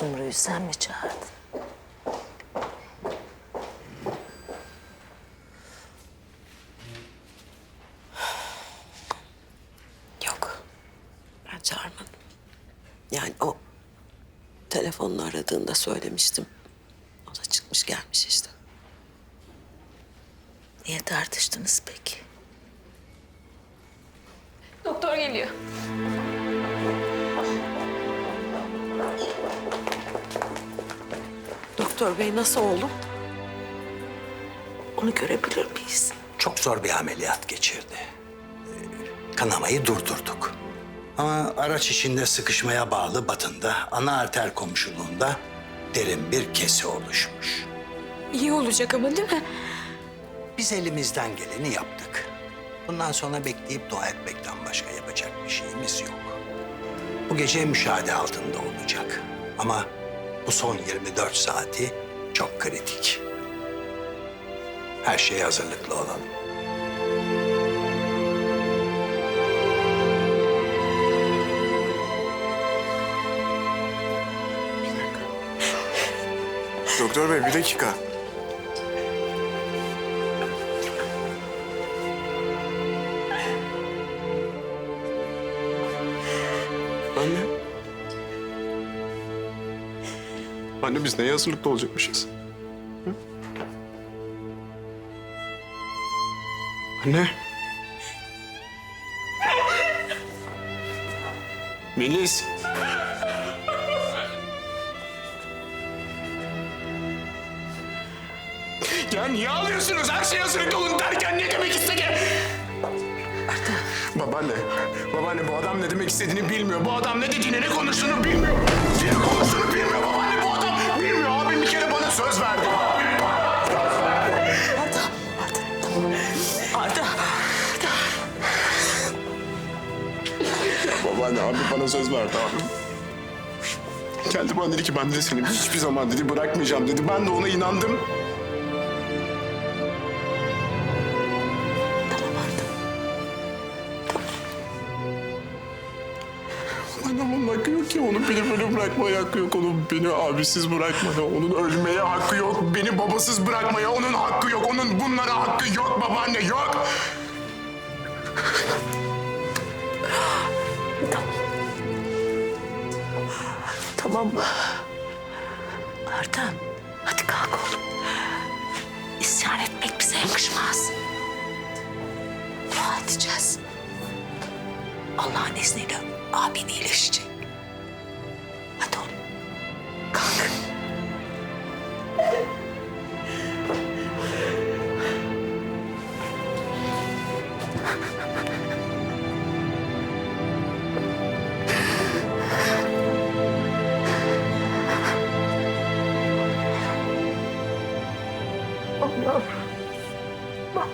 Sumru'yu sen mi çağırdın? Yok. Ben çağırmadım. Yani o telefonla aradığında söylemiştim. O da çıkmış gelmiş işte. Niye tartıştınız peki? Doktor geliyor. Doktor bey nasıl oğlum? Onu görebilir miyiz? Çok zor bir ameliyat geçirdi. Ee, Kanamayı durdurduk. Ama araç içinde sıkışmaya bağlı batında ana arter komşuluğunda derin bir kesi oluşmuş. İyi olacak ama değil mi? Biz elimizden geleni yaptık. Bundan sonra bekleyip dua etmekten başka yapacak bir şeyimiz yok. Bu gece müşahede altında olacak. Ama bu son 24 saati çok kritik. Her şeye hazırlıklı olalım. Doktor bey bir dakika. Anne. Anne biz neye hazırlıklı olacakmışız? Hı? Anne. Melis. Ya niye ağlıyorsunuz? Her şey hazırlıklı olun derken ne demek istedi? Babaanne, babaanne bu adam ne demek istediğini bilmiyor. Bu adam ne dediğini, ne konuştuğunu bilmiyor. Babaanne abi bana söz verdi abim. Geldi bana dedi ki ben de seni hiçbir zaman dedi bırakmayacağım dedi. Ben de ona inandım. Annem onun hakkı yok ki. Onun beni böyle bırakmaya hakkı yok. Onun beni abisiz bırakmaya, onun ölmeye hakkı yok. Beni babasız bırakmaya onun hakkı yok. Onun bunlara hakkı yok babaanne yok. Tamam mı? Arda, hadi kalk oğlum. İsyan etmek bize yakışmaz. Dua edeceğiz. Allah'ın izniyle abin iyileşecek. 忘，